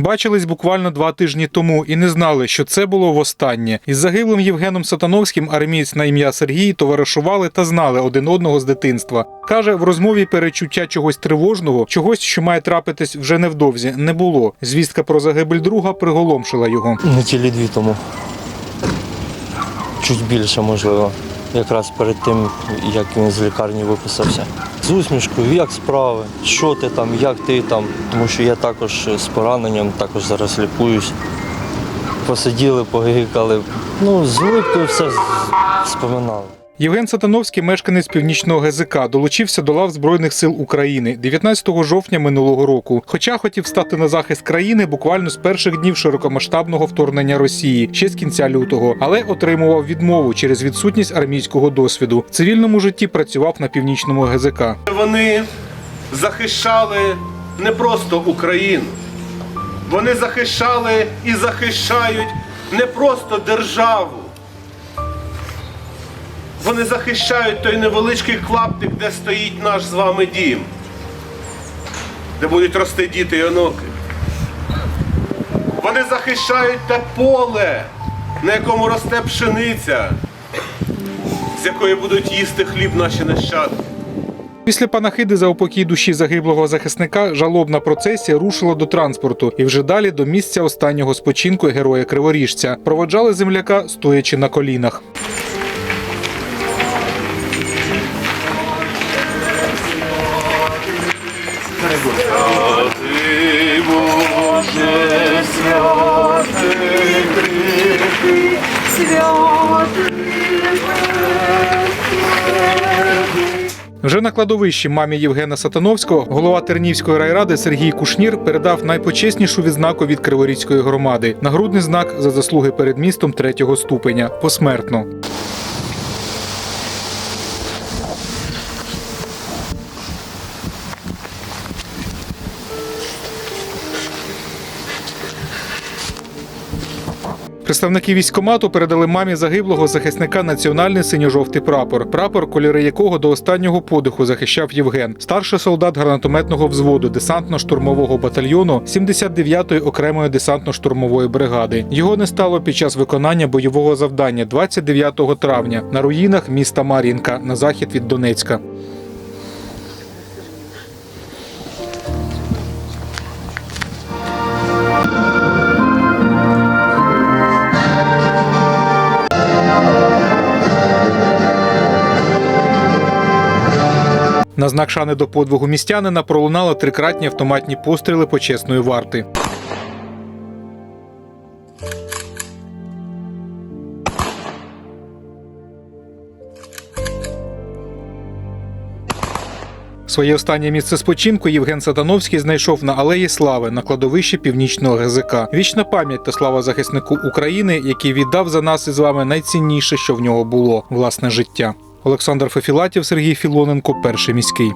Бачились буквально два тижні тому і не знали, що це було востаннє. Із загиблим Євгеном Сатановським армієць на ім'я Сергій товаришували та знали один одного з дитинства. Каже, в розмові перечуття чогось тривожного, чогось, що має трапитись вже невдовзі, не було. Звістка про загибель друга приголомшила його. Неділі дві тому. Чуть більше, можливо. Якраз перед тим, як він з лікарні виписався. З усмішкою, як справи, що ти там, як ти там. Тому що я також з пораненням, також зараз лікуюсь. Посиділи, погикали. Ну, з улыбкою все споминали. Євген Сатановський, мешканець північного ГЗК, долучився до лав Збройних сил України 19 жовтня минулого року. Хоча хотів стати на захист країни буквально з перших днів широкомасштабного вторгнення Росії, ще з кінця лютого, але отримував відмову через відсутність армійського досвіду. В цивільному житті працював на північному ГЗК. Вони захищали не просто Україну. Вони захищали і захищають не просто державу. Вони захищають той невеличкий клаптик, де стоїть наш з вами дім, де будуть рости діти і онуки. Вони захищають те поле, на якому росте пшениця, з якої будуть їсти хліб наші нащадки. Після панахиди за упокій душі загиблого захисника жалобна процесія рушила до транспорту і вже далі до місця останнього спочинку героя Криворіжця. Проводжали земляка, стоячи на колінах. Вже на кладовищі мамі Євгена Сатановського голова Тернівської райради Сергій Кушнір передав найпочеснішу відзнаку від Криворізької громади нагрудний знак за заслуги перед містом третього ступеня посмертно. Представники військкомату передали мамі загиблого захисника національний синьо-жовтий прапор, прапор, кольори якого до останнього подиху захищав Євген, старший солдат гранатометного взводу десантно-штурмового батальйону 79-ї окремої десантно-штурмової бригади. Його не стало під час виконання бойового завдання 29 травня на руїнах міста Мар'їнка на захід від Донецька. На знак шани до подвигу містянина пролунали трикратні автоматні постріли почесної варти. Своє останнє місце спочинку Євген Сатановський знайшов на Алеї Слави на кладовищі північного ГЗК. Вічна пам'ять та слава захиснику України, який віддав за нас із вами найцінніше, що в нього було власне життя. Олександр Фефілатів, Сергій Філоненко, перший міський.